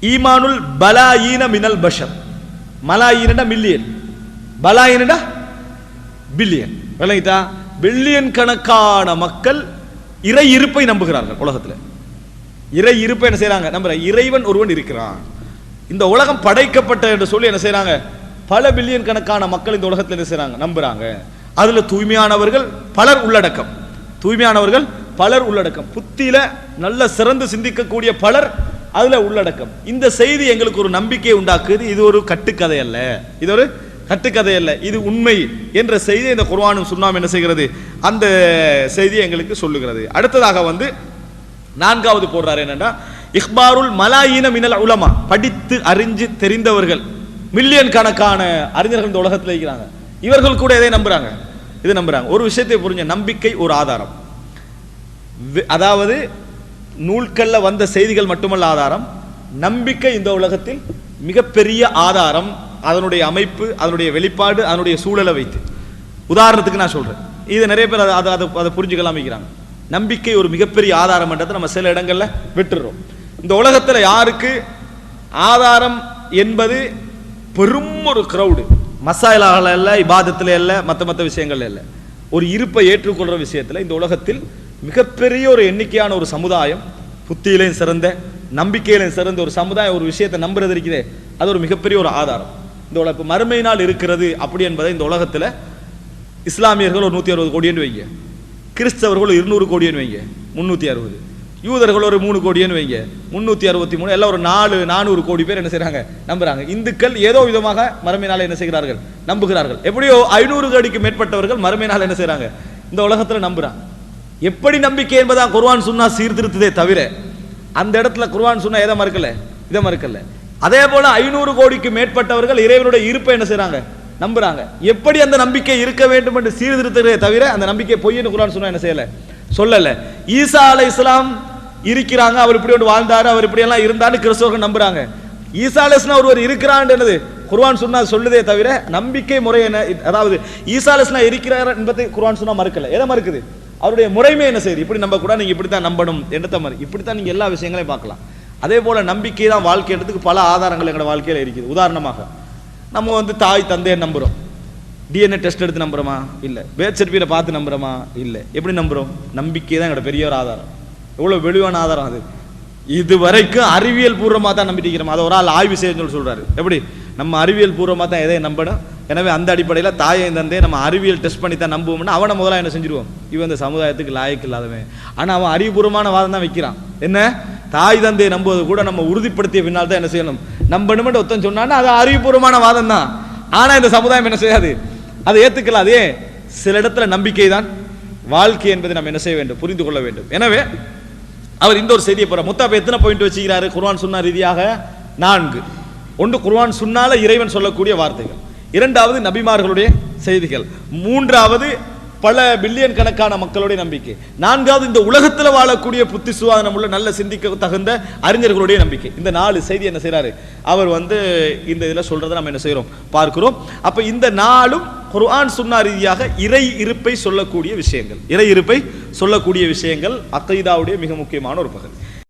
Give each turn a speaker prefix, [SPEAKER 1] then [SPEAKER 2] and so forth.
[SPEAKER 1] ஈமானுல் பலாயீன மினல் பஷர். மலாயீனடா மில்லியன் பலாயீனடா பில்லியன் விளங்கிட்டா? பில்லியன் கணக்கான மக்கள் இறை இருப்பை நம்புகிறார்கள் உலகத்தில். இறை இருப்பை என்ன செய்யறாங்க நம்புற இறைவன் ஒருவன் இருக்கிறான். இந்த உலகம் படைக்கப்பட்ட என்று சொல்லி என்ன செய்யறாங்க பல பில்லியன் கணக்கான மக்கள் இந்த உலகத்தில் என்ன செய்யறாங்க நம்புறாங்க. அதுல தூய்மையானவர்கள் பலர் உள்ளடக்கம். தூய்மையானவர்கள் பலர் உள்ளடக்கம். புத்தியில நல்ல சிறந்து சிந்திக்கக்கூடிய பலர் அதுல உள்ளடக்கம். இந்த செய்தி எங்களுக்கு ஒரு நம்பிக்கையை உண்டாக்குது. இது ஒரு கட்டுக்கதை அல்ல. இது ஒரு கட்டுக்கதை அல்ல. இது உண்மை என்ற செய்தி இந்த குர்வானும் சுண்ணாம் என்ன செய்கிறது? அந்த செய்தி எங்களுக்கு சொல்லுகிறது. அடுத்ததாக வந்து நான்காவது போடுறாரு என்னன்னா இஹ்பாருல் மலாயின மினல் உலமா. படித்து அறிஞ்சு தெரிந்தவர்கள். மில்லியன் கணக்கான அறிஞர்கள் இந்த உலகத்தில் இருக்கிறாங்க. இவர்கள் கூட இதை நம்புறாங்க? இதை நம்புறாங்க. ஒரு விஷயத்தை புரிஞ்ச நம்பிக்கை ஒரு ஆதாரம். அதாவது நூல்களில் வந்த செய்திகள் மட்டுமல்ல ஆதாரம். நம்பிக்கை இந்த உலகத்தில் மிகப்பெரிய ஆதாரம். அதனுடைய அமைப்பு அதனுடைய வெளிப்பாடு அதனுடைய சூழலை வைத்து. உதாரணத்துக்கு நான் சொல்கிறேன் இது நிறைய பேர் அதை அதை அதை அதை புரிஞ்சுக்கலாம் வைக்கிறாங்க நம்பிக்கை ஒரு மிகப்பெரிய ஆதாரம்ன்றதை நம்ம சில இடங்களில் விட்டுறோம். இந்த உலகத்தில் யாருக்கு ஆதாரம் என்பது பெரும் ஒரு க்ரௌடு மசாலாவில் இல்லை இபாதத்தில் இல்லை மற்ற மற்ற விஷயங்கள்ல இல்லை. ஒரு இருப்பை ஏற்றுக்கொள்கிற விஷயத்தில் இந்த உலகத்தில் மிகப்பெரிய ஒரு எண்ணிக்கையான ஒரு சமுதாயம் புத்தியிலையும் சிறந்த நம்பிக்கையிலையும் சிறந்த ஒரு சமுதாயம் ஒரு விஷயத்தை நம்புறது இருக்குதே. அது ஒரு மிகப்பெரிய ஒரு ஆதாரம். இந்த உலக இப்ப மறுமை நாள் இருக்கிறது அப்படி என்பதை இந்த உலகத்தில் இஸ்லாமியர்கள் ஒரு நூற்றி அறுபது கோடின்னு வைங்க. கிறிஸ்தவர்கள் ஒரு இருநூறு கோடின்னு வைங்க. முந்நூற்றி அறுபது. யூதர்கள் ஒரு மூணு கோடின்னு வைங்க. முந்நூற்றி அறுபத்தி மூணு. எல்லாம் ஒரு நாலு நானூறு கோடி பேர் என்ன செய்கிறாங்க நம்புறாங்க. இந்துக்கள் ஏதோ விதமாக மறுமை நாள் என்ன செய்கிறார்கள்? நம்புகிறார்கள். எப்படியோ ஐநூறு கோடிக்கு மேற்பட்டவர்கள் மறுமை நாள் என்ன செய்கிறாங்க இந்த உலகத்தில் நம்புகிறாங்க எப்படி நம்பிக்கை என்பதா குர்வான் சுன்னா சீர்திருத்ததே தவிர அந்த இடத்துல குர்வான் சுன்னா எதை மறுக்கல? இதை மறுக்கல. அதே போல ஐநூறு கோடிக்கு மேற்பட்டவர்கள் இறைவனுடைய இருப்பை என்ன செய்றாங்க? நம்புறாங்க. எப்படி அந்த நம்பிக்கை இருக்க வேண்டும் என்று சீர்திருத்ததே தவிர அந்த நம்பிக்கை பொய்ன்னு குர்வான் சொன்னா என்ன செய்யல? சொல்லல. ஈசா அலை இஸ்லாம் இருக்கிறாங்க அவர் இப்படி ஒன்று வாழ்ந்தாரு அவர் இப்படி எல்லாம் இருந்தாரு கிறிஸ்தவர்கள் நம்புறாங்க. ஈசா அலை இஸ்லாம் ஒருவர் இருக்கிறான் என்னது குர்வான் சொன்னா சொல்லுதே தவிர நம்பிக்கை முறை என்ன அதாவது ஈசா அலை இஸ்லாம் இருக்கிறார் என்பதை குர்வான் சொன்னா மறுக்கல. எதை மறுக்குது? அவருடைய முறைமை என்ன செய்யுது? இப்படி நம்ப கூட நீங்க இப்படித்தான் நம்பணும் என்ற மாதிரி? இப்படித்தான் நீங்க எல்லா விஷயங்களையும் பார்க்கலாம். அதே போல நம்பிக்கை தான் வாழ்க்கைன்றதுக்கு பல ஆதாரங்கள் எங்களோட வாழ்க்கையில இருக்குது. உதாரணமாக நம்ம வந்து தாய் தந்தையை நம்புறோம். டிஎன்ஏ டெஸ்ட் எடுத்து நம்புறோமா? இல்லை. பேர்த் சர்டிஃபிகேட் பார்த்து நம்புறோமா? இல்லை. எப்படி நம்புறோம்? நம்பிக்கை தான் எங்களோட பெரிய ஒரு ஆதாரம். எவ்வளோ வெளிவான ஆதாரம் அது. இது வரைக்கும் அறிவியல் பூர்வமாக தான் நம்பிட்டு இருக்கிறோம். அதை ஒரு ஆள் ஆய்வு செய்யணும்னு சொல்லி சொல்கிறாரு எப்படி? நம்ம அறிவியல் பூர்வமாக தான் எதை நம்பணும்? எனவே அந்த அடிப்படையில் தாயை தந்தையை நம்ம அறிவியல் டெஸ்ட் பண்ணி தான் நம்புவோம்னா அவனை முதல்ல என்ன செஞ்சிருவோம்? இவன் இந்த சமுதாயத்துக்கு லாயக்கு இல்லாதவன். ஆனால் அவன் அறிவுபூர்வமான வாதம் தான் வைக்கிறான். என்ன? தாய் தந்தையை நம்புவது கூட நம்ம உறுதிப்படுத்திய பின்னால் தான் என்ன செய்யணும்? நம்பணும்னு ஒருத்தன் சொன்னான்னா அது அறிவுபூர்வமான வாதம் தான். ஆனால் இந்த சமுதாயம் என்ன செய்யாது? அதை ஏற்றுக்கலாம் அதே சில இடத்துல நம்பிக்கை தான். வாழ்க்கை என்பதை நம்ம என்ன செய்ய வேண்டும்? புரிந்து கொள்ள வேண்டும். எனவே அவர் இந்த ஒரு செய்தியை போற முத்தாப்ப எத்தனை பாயிண்ட் வச்சுக்கிறாரு? குர்வான் சொன்ன ரீதியாக நான்கு. ஒன்று குர்வான் சொன்னால இறைவன் சொல்லக்கூடிய வார்த்தைகள். இரண்டாவது நபிமார்களுடைய செய்திகள். மூன்றாவது பல பில்லியன் கணக்கான மக்களுடைய நம்பிக்கை. நான்காவது இந்த உலகத்துல வாழக்கூடிய புத்தி சுவாதனம் உள்ள நல்ல சிந்திக்க தகுந்த அறிஞர்களுடைய நம்பிக்கை. இந்த நாலு செய்தி என்ன செய்கிறாரு அவர் வந்து இந்த இதில் சொல்றதை நம்ம என்ன செய்கிறோம் பார்க்கிறோம். அப்ப இந்த நாளும் குர்ஆன் சுன்னா ரீதியாக இறை இருப்பை சொல்லக்கூடிய விஷயங்கள். இறை இருப்பை சொல்லக்கூடிய விஷயங்கள் அக்கைதாவுடைய மிக முக்கியமான ஒரு பகுதி.